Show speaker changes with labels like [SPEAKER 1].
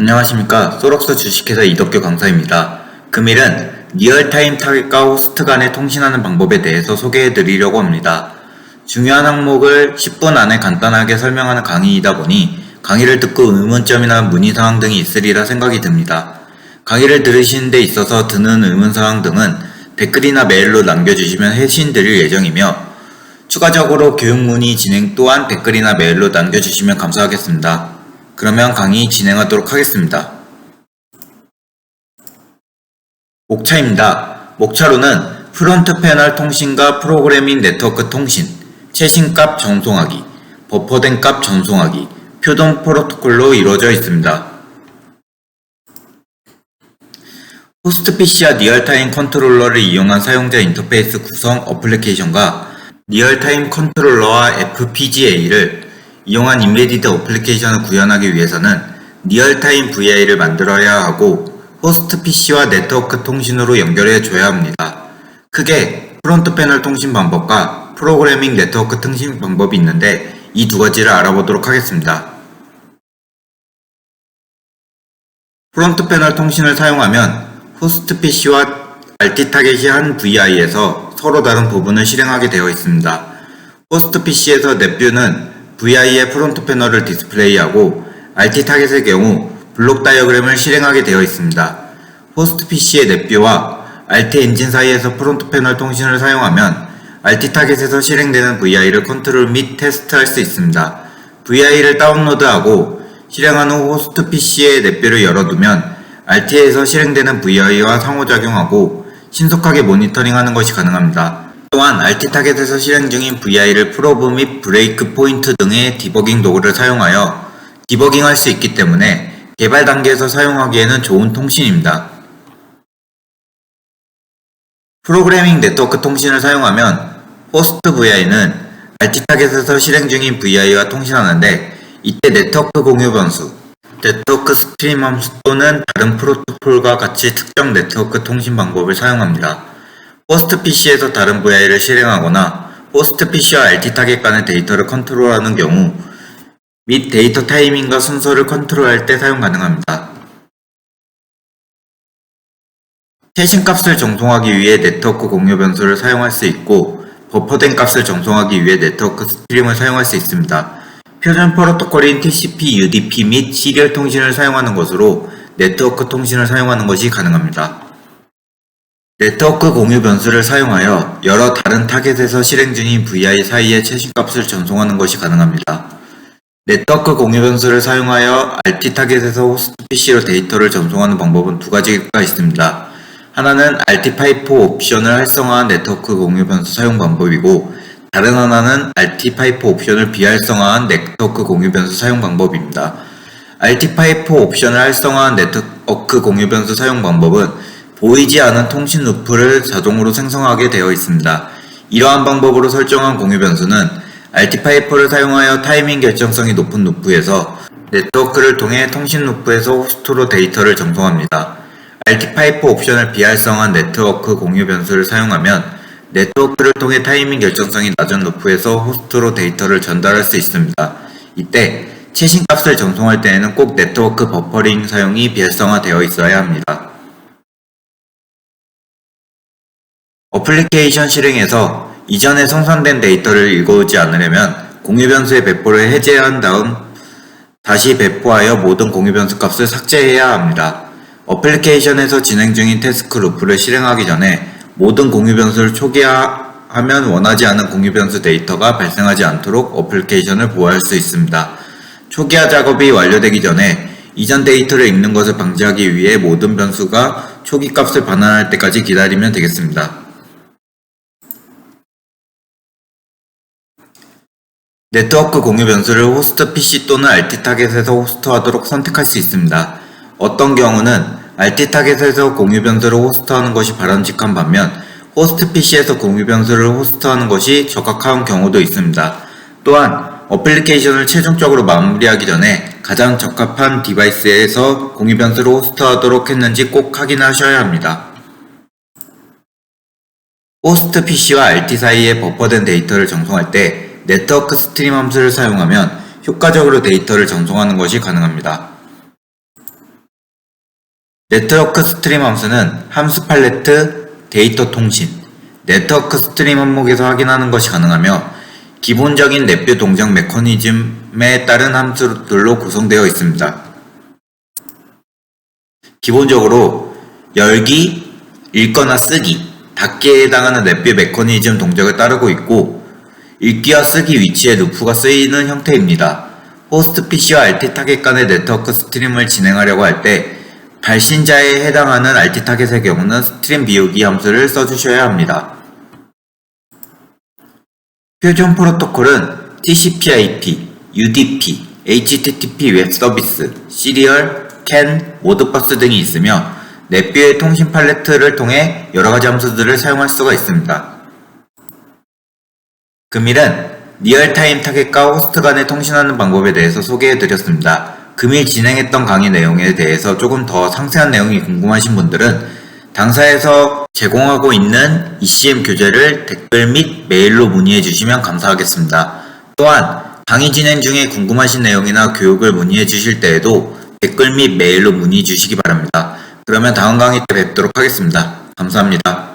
[SPEAKER 1] 안녕하십니까. 소록스 주식회사 이덕규 강사입니다. 금일은 리얼타임 타겟과 호스트 간에 통신하는 방법에 대해서 소개해 드리려고 합니다. 중요한 항목을 10분 안에 간단하게 설명하는 강의이다 보니 강의를 듣고 의문점이나 문의사항 등이 있으리라 생각이 듭니다. 강의를 들으시는 데 있어서 드는 의문사항 등은 댓글이나 메일로 남겨주시면 해신 드릴 예정이며 추가적으로 교육 문의 진행 또한 댓글이나 메일로 남겨주시면 감사하겠습니다. 그러면 강의 진행하도록 하겠습니다. 목차입니다. 목차로는 프론트 패널 통신과 프로그래밍 네트워크 통신, 최신 값 전송하기, 버퍼된 값 전송하기, 표동 프로토콜로 이루어져 있습니다. 호스트 PC와 리얼타임 컨트롤러를 이용한 사용자 인터페이스 구성 어플리케이션과 리얼타임 컨트롤러와 FPGA를 이용한 인베디드 어플리케이션을 구현하기 위해서는 리얼타임 VI를 만들어야 하고 호스트 PC와 네트워크 통신으로 연결해 줘야 합니다. 크게 프론트 패널 통신 방법과 프로그래밍 네트워크 통신 방법이 있는데 이 두 가지를 알아보도록 하겠습니다. 프론트 패널 통신을 사용하면 호스트 PC와 RT 타겟이 한 VI에서 서로 다른 부분을 실행하게 되어 있습니다. 호스트 PC에서 넷뷰는 VI의 프론트 패널을 디스플레이하고 RT 타겟의 경우 블록 다이어그램을 실행하게 되어 있습니다. 호스트 PC의 넷뷰와 RT 엔진 사이에서 프론트 패널 통신을 사용하면 RT 타겟에서 실행되는 VI를 컨트롤 및 테스트할 수 있습니다. VI를 다운로드하고 실행한 후 호스트 PC의 넷뷰를 열어두면 RT에서 실행되는 VI와 상호작용하고 신속하게 모니터링하는 것이 가능합니다. 또한 RT 타겟에서 실행 중인 VI를 프로브 및 브레이크 포인트 등의 디버깅 도구를 사용하여 디버깅할 수 있기 때문에 개발 단계에서 사용하기에는 좋은 통신입니다. 프로그래밍 네트워크 통신을 사용하면 호스트 VI는 RT 타겟에서 실행 중인 VI와 통신하는데 이때 네트워크 공유 변수, 네트워크 스트림 함수 또는 다른 프로토콜과 같이 특정 네트워크 통신 방법을 사용합니다. 호스트 PC에서 다른 VI를 실행하거나 호스트 PC와 RT 타겟 간의 데이터를 컨트롤하는 경우 및 데이터 타이밍과 순서를 컨트롤할 때 사용 가능합니다. 최신 값을 정송하기 위해 네트워크 공유 변수를 사용할 수 있고 버퍼된 값을 정송하기 위해 네트워크 스트림을 사용할 수 있습니다. 표준 프로토콜인 TCP, UDP 및 시리얼 통신을 사용하는 것으로 네트워크 통신을 사용하는 것이 가능합니다. 네트워크 공유 변수를 사용하여 여러 다른 타겟에서 실행 중인 VI 사이의 최신값을 전송하는 것이 가능합니다. 네트워크 공유 변수를 사용하여 RT 타겟에서 호스트 PC로 데이터를 전송하는 방법은 두 가지가 있습니다. 하나는 RT 파이프 옵션을 활성화한 네트워크 공유 변수 사용 방법이고 다른 하나는 RT 파이프 옵션을 비활성화한 네트워크 공유 변수 사용 방법입니다. RT 파이프 옵션을 활성화한 네트워크 공유 변수 사용 방법은 보이지 않은 통신 루프를 자동으로 생성하게 되어 있습니다. 이러한 방법으로 설정한 공유 변수는 RT 파이프를 사용하여 타이밍 결정성이 높은 루프에서 네트워크를 통해 통신 루프에서 호스트로 데이터를 전송합니다. 파이프 옵션을 비활성화한 네트워크 공유 변수를 사용하면 네트워크를 통해 타이밍 결정성이 낮은 루프에서 호스트로 데이터를 전달할 수 있습니다. 이때 최신 값을 전송할 때에는 꼭 네트워크 버퍼링 사용이 비활성화되어 있어야 합니다. 어플리케이션 실행에서 이전에 생성된 데이터를 읽어오지 않으려면 공유 변수의 배포를 해제한 다음 다시 배포하여 모든 공유 변수 값을 삭제해야 합니다. 어플리케이션에서 진행 중인 태스크 루프를 실행하기 전에 모든 공유 변수를 초기화하면 원하지 않은 공유 변수 데이터가 발생하지 않도록 어플리케이션을 보호할 수 있습니다. 초기화 작업이 완료되기 전에 이전 데이터를 읽는 것을 방지하기 위해 모든 변수가 초기 값을 반환할 때까지 기다리면 되겠습니다. 네트워크 공유 변수를 호스트 PC 또는 RT 타겟에서 호스트하도록 선택할 수 있습니다. 어떤 경우는 RT 타겟에서 공유 변수를 호스트하는 것이 바람직한 반면 호스트 PC에서 공유 변수를 호스트하는 것이 적합한 경우도 있습니다. 또한 어플리케이션을 최종적으로 마무리하기 전에 가장 적합한 디바이스에서 공유 변수를 호스트하도록 했는지 꼭 확인하셔야 합니다. 호스트 PC와 RT 사이에 버퍼된 데이터를 전송할 때 네트워크 스트림 함수를 사용하면 효과적으로 데이터를 전송하는 것이 가능합니다. 네트워크 스트림 함수는 함수 팔레트, 데이터 통신, 네트워크 스트림 항목에서 확인하는 것이 가능하며 기본적인 넷뷰 동작 메커니즘에 따른 함수들로 구성되어 있습니다. 기본적으로 열기, 읽거나 쓰기, 닫기에 해당하는 넷뷰 메커니즘 동작을 따르고 있고 읽기와 쓰기 위치에 루프가 쓰이는 형태입니다. 호스트 PC와 RT 타겟 간의 네트워크 스트림을 진행하려고 할 때 발신자에 해당하는 RT 타겟의 경우는 스트림 비우기 함수를 써주셔야 합니다. 표준 프로토콜은 TCP/IP, UDP, HTTP 웹 서비스, 시리얼, CAN, 모드버스 등이 있으며 넷뷰의 통신 팔레트를 통해 여러 가지 함수들을 사용할 수가 있습니다. 금일은 리얼타임 타겟과 호스트 간에 통신하는 방법에 대해서 소개해 드렸습니다. 금일 진행했던 강의 내용에 대해서 조금 더 상세한 내용이 궁금하신 분들은 당사에서 제공하고 있는 ECM 교재를 댓글 및 메일로 문의해 주시면 감사하겠습니다. 또한 강의 진행 중에 궁금하신 내용이나 교육을 문의해 주실 때에도 댓글 및 메일로 문의 주시기 바랍니다. 그러면 다음 강의 때 뵙도록 하겠습니다. 감사합니다.